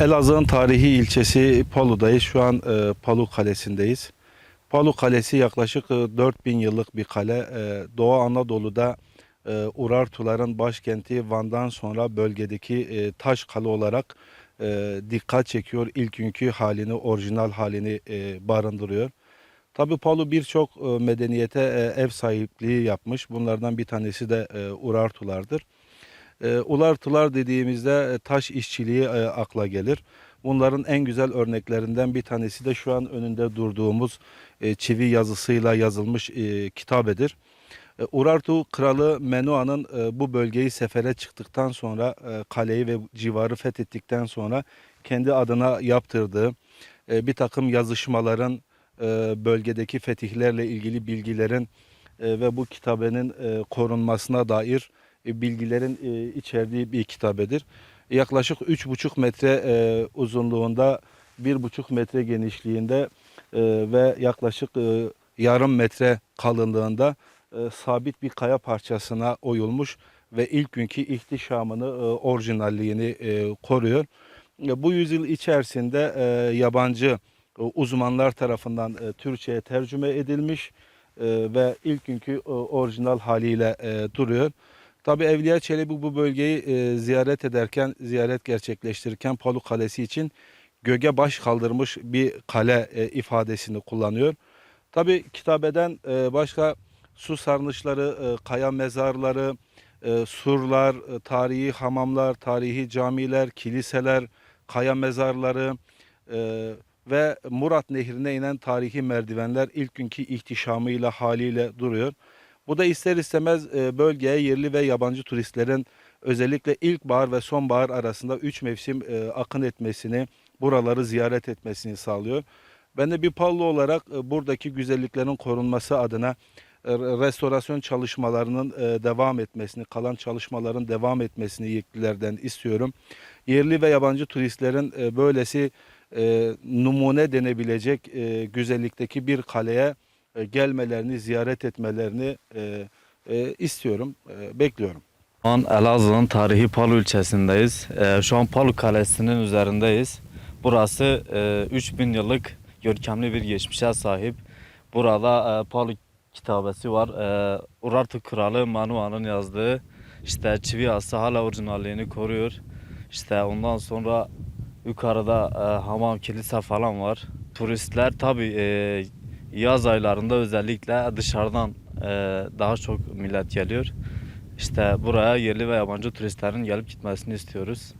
Elazığ'ın tarihi ilçesi Palu'dayız. Şu an e, Palu Kalesi'ndeyiz. Palu Kalesi yaklaşık e, 4000 yıllık bir kale. E, Doğu Anadolu'da e, Urartuların başkenti Van'dan sonra bölgedeki e, taş kale olarak e, dikkat çekiyor. İlk günkü halini, orijinal halini e, barındırıyor. Tabii Palu birçok e, medeniyete e, ev sahipliği yapmış. Bunlardan bir tanesi de e, Urartulardır. E, ulartılar dediğimizde taş işçiliği e, akla gelir. Bunların en güzel örneklerinden bir tanesi de şu an önünde durduğumuz e, çivi yazısıyla yazılmış e, kitabedir. E, Urartu kralı Menua'nın e, bu bölgeyi sefere çıktıktan sonra e, kaleyi ve civarı fethettikten sonra kendi adına yaptırdığı e, bir takım yazışmaların e, bölgedeki fetihlerle ilgili bilgilerin e, ve bu kitabenin e, korunmasına dair bilgilerin e, içerdiği bir kitabedir. Yaklaşık 3,5 metre e, uzunluğunda, 1,5 metre genişliğinde e, ve yaklaşık e, yarım metre kalınlığında e, sabit bir kaya parçasına oyulmuş ve ilk günkü ihtişamını, e, orijinalliğini e, koruyor. E, Bu yüzyıl içerisinde e, yabancı e, uzmanlar tarafından e, Türkçe'ye tercüme edilmiş e, ve ilk günkü e, orijinal haliyle e, duruyor. Tabi Evliya Çelebi bu bölgeyi e, ziyaret ederken, ziyaret gerçekleştirirken Palu Kalesi için göge baş kaldırmış bir kale e, ifadesini kullanıyor. Tabi kitabeden e, başka su sarnıçları, e, kaya mezarları, e, surlar, e, tarihi hamamlar, tarihi camiler, kiliseler, kaya mezarları e, ve Murat Nehri'ne inen tarihi merdivenler ilk günkü ihtişamıyla haliyle duruyor. Bu da ister istemez e, bölgeye yerli ve yabancı turistlerin özellikle ilkbahar ve sonbahar arasında 3 mevsim e, akın etmesini, buraları ziyaret etmesini sağlıyor. Ben de bir Pallu olarak e, buradaki güzelliklerin korunması adına restorasyon çalışmalarının devam etmesini, kalan çalışmaların devam etmesini yetkililerden istiyorum. Yerli ve yabancı turistlerin böylesi numune denebilecek güzellikteki bir kaleye e, gelmelerini, ziyaret etmelerini e, e, istiyorum, bekliyorum. Şu an Elazığ'ın tarihi Palu ilçesindeyiz. Şu an Palu Kalesi'nin üzerindeyiz. Burası e, 3000 yıllık görkemli bir geçmişe sahip. Burada Palu kitabesi var. Urartu Kralı Manua'nın yazdığı işte çivi yazısı hala orijinalliğini koruyor. İşte ondan sonra yukarıda e, hamam kilise falan var. Turistler tabii e, yaz aylarında özellikle dışarıdan e, daha çok millet geliyor. İşte buraya yerli ve yabancı turistlerin gelip gitmesini istiyoruz.